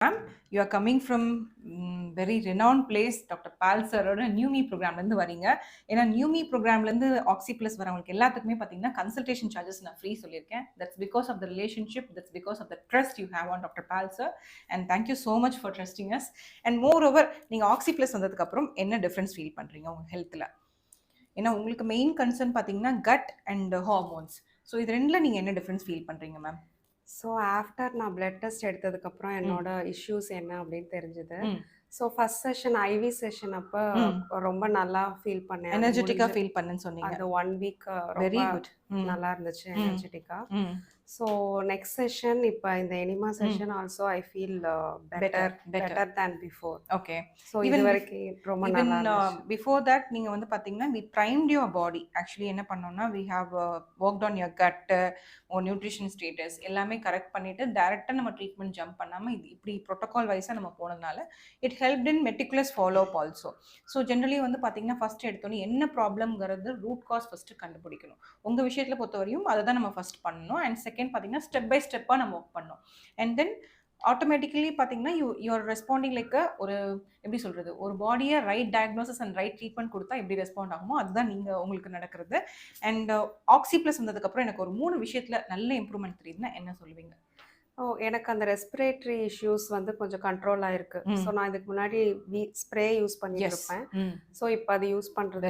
Ma'am you are coming from very renowned place doctor Paul சரோட நியூமி ப்ரோக்ராம்லேருந்து வரீங்க. ஏன்னா நியூமி ப்ரோக்ராம்லேருந்து ஆக்சி ப்ளஸ் வரவங்களுக்கு எல்லாத்துக்குமே பார்த்தீங்கன்னா கன்சல்டேஷன் சார்ஜஸ் நான் ஃப்ரீ சொல்லியிருக்கேன். That's because of the relationship that's because of the trust you have on doctor Paul sir and thank you so much for trusting us and moreover நீங்கள் ஆக்சி plus வந்ததுக்கப்புறம் என்ன difference feel பண்ணுறீங்க உங்கள் ஹெல்த்தில் ஏன்னா உங்களுக்கு மெயின் கன்சர்ன் பார்த்தீங்கன்னா gut and hormones so இது ரெண்டில் நீங்கள் என்ன டிஃப்ரென்ஸ் ஃபீல் பண்ணுறீங்க மேம் ஸோ ஆஃப்டர் நான் பிளட் டெஸ்ட் எடுத்ததுக்கப்புறம் என்னோட இஷ்யூஸ் என்ன அப்படின்னு தெரிஞ்சுது. So first session IV session அப்போ. ரொம்ப நல்லா ஃபீல் பண்ணேன். முடிஞ்சு- ஃபீல் பண்ணுன்னு சொன்னீங்க. அந்த ஒன் வீக் வெரி குட் நல்லா இருந்துச்சு. எனர்ஜெட்டிக்கா ஸோ நெக்ஸ்ட் செஷன் இப்போ இந்த enema session also I feel better better than before okay so இது வரைக்கும் ரொம்ப நல்லா பிஃபோர் தட் நீங்கள் வந்து பார்த்தீங்கன்னா we primed your body actually என்ன பண்ணோம்னா we have work on your gut O nutrition status எல்லாமே கரெக்ட் பண்ணிட்டு டேரெக்டாக நம்ம ட்ரீட்மெண்ட் ஜம்ப் பண்ணாமல் இது இப்படி ப்ரோட்டோகால் வைஸாக நம்ம போனதுனால it help in meticulous follow up also so generally வந்து பார்த்தீங்கன்னா ஃபஸ்ட் எடுத்தோன்னே என்ன ப்ராப்ளம்ங்கிறது ரூட் காஸ் ஃபஸ்ட்டு கண்டுபிடிக்கணும். உங்கள் விஷயத்தில் பொறுத்தவரையும் அதை தான் நம்ம ஃபஸ்ட் பண்ணணும். அண்ட் செகண்ட் பார்த்தீங்கன்னா ஸ்டெப் பை ஸ்டெப்பாக நம்ம ஒர்க் பண்ணோம் அண்ட் தென் ஆட்டோமேட்டிக்கலி பார்த்தீங்கன்னா யூ யூஆர் ரெஸ்பாண்டிங் லைக் ஒரு எப்படி சொல்கிறது ஒரு பாடியை right diagnosis and right treatment கொடுத்தா எப்படி ரெஸ்பாண்ட் ஆகுமோ அதுதான் நீங்கள் உங்களுக்கு நடக்கிறது. அண்ட் ஆக்சி uh, ப்ளஸ் வந்ததுக்கப்புறம் எனக்கு ஒரு மூணு விஷயத்தில் நல்ல இம்ப்ரூவ்மெண்ட் தெரியுதுன்னா என்ன சொல்லுவீங்க? ஓ எனக்கு அந்த ரெஸ்பிரேட்டரி இஷ்யூஸ் வந்து கொஞ்சம் கண்ட்ரோல் ஆயிருக்கு. ஸோ நான் இதுக்கு முன்னாடி ஸ்ப்ரே யூஸ் பண்ணிட்டு இருப்பேன் ஸோ இப்போ அது யூஸ் பண்றது.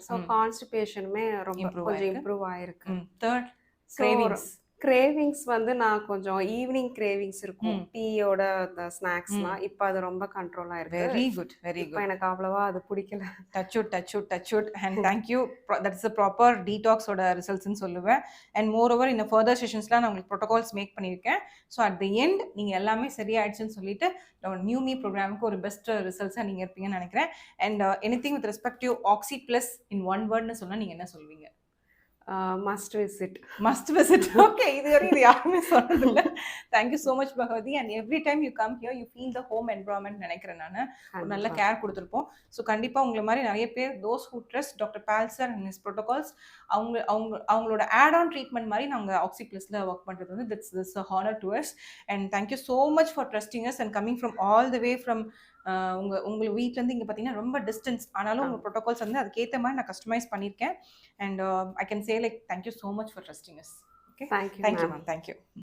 ஸோ. கான்ஸ்டிபேஷனுமே ரொம்ப கொஞ்சம். இம்ப்ரூவ் ஆயிருக்கு தேர்ட் கிரேவிங்ஸ் கிரேவிங்ஸ் வந்து நான் கொஞ்சம் ஈவினிங் கிரேவிங்ஸ் இருக்கும். டீயோட அந்த ஸ்நாக்ஸ்லாம் இப்போ அது ரொம்ப கண்ட்ரோல் ஆயிருக்கு வெரி குட் வெரி குட் எனக்கு அவ்வளவா அது பிடிக்கல. Touch wood touch wood touch wood and thank you that is proper டீடாக்ஸோட ரிசல்ட்ஸ்னு சொல்லுவேன். அண்ட் மோர் ஓவர் இந்த ஃபர்தர் செஷன்ஸ்லாம் நான் உங்களுக்கு ப்ரோட்டோகால்ஸ் மேக் பண்ணியிருக்கேன். ஸோ அட் தி எண்ட் நீங்கள் எல்லாமே சரியாயிடுச்சுன்னு சொல்லிட்டு நியூ மீ ப்ரோக்ராமுக்கு ஒரு பெஸ்ட் ரிசல்ட்ஸாக நீங்கள் இருப்பீங்கன்னு நினைக்கிறேன். And anything with respective oxy plus in one வேர்ட்னு சொன்னால் நீங்கள் என்ன சொல்வீங்க? Must visit must visit okay இது வரையும் இது யாருமே சொன்னதில்ல. Thank you so much Bhagavathi and every time you come here you feel the home environment நினைக்கிறேன் நான். நல்ல கேர் கொடுத்துருப்போம். ஸோ கண்டிப்பாக உங்களை மாதிரி நிறைய பேர் those who trust doctor Paul sir and his protocols அவங்க அவங்க அவங்களோட ஆட் ஆன் ட்ரீட்மெண்ட் மாதிரி நாங்கள் ஆக்சி ப்ளஸில் ஒர்க் பண்ணுறது வந்து it's this honour to us and thank you so much for trusting us and coming from all the way from உங்கள் உங்கள் வீட்டிலேருந்து இங்கே பார்த்தீங்கன்னா ரொம்ப டிஸ்டன்ஸ் ஆனாலும் உங்கள் ப்ரோட்டோகால்ஸ் வந்து அதுக்கேற்ற மாதிரி நான் கஸ்டமைஸ் பண்ணியிருக்கேன் and I can say like thank you so much for trusting us okay thank you ma'am thank you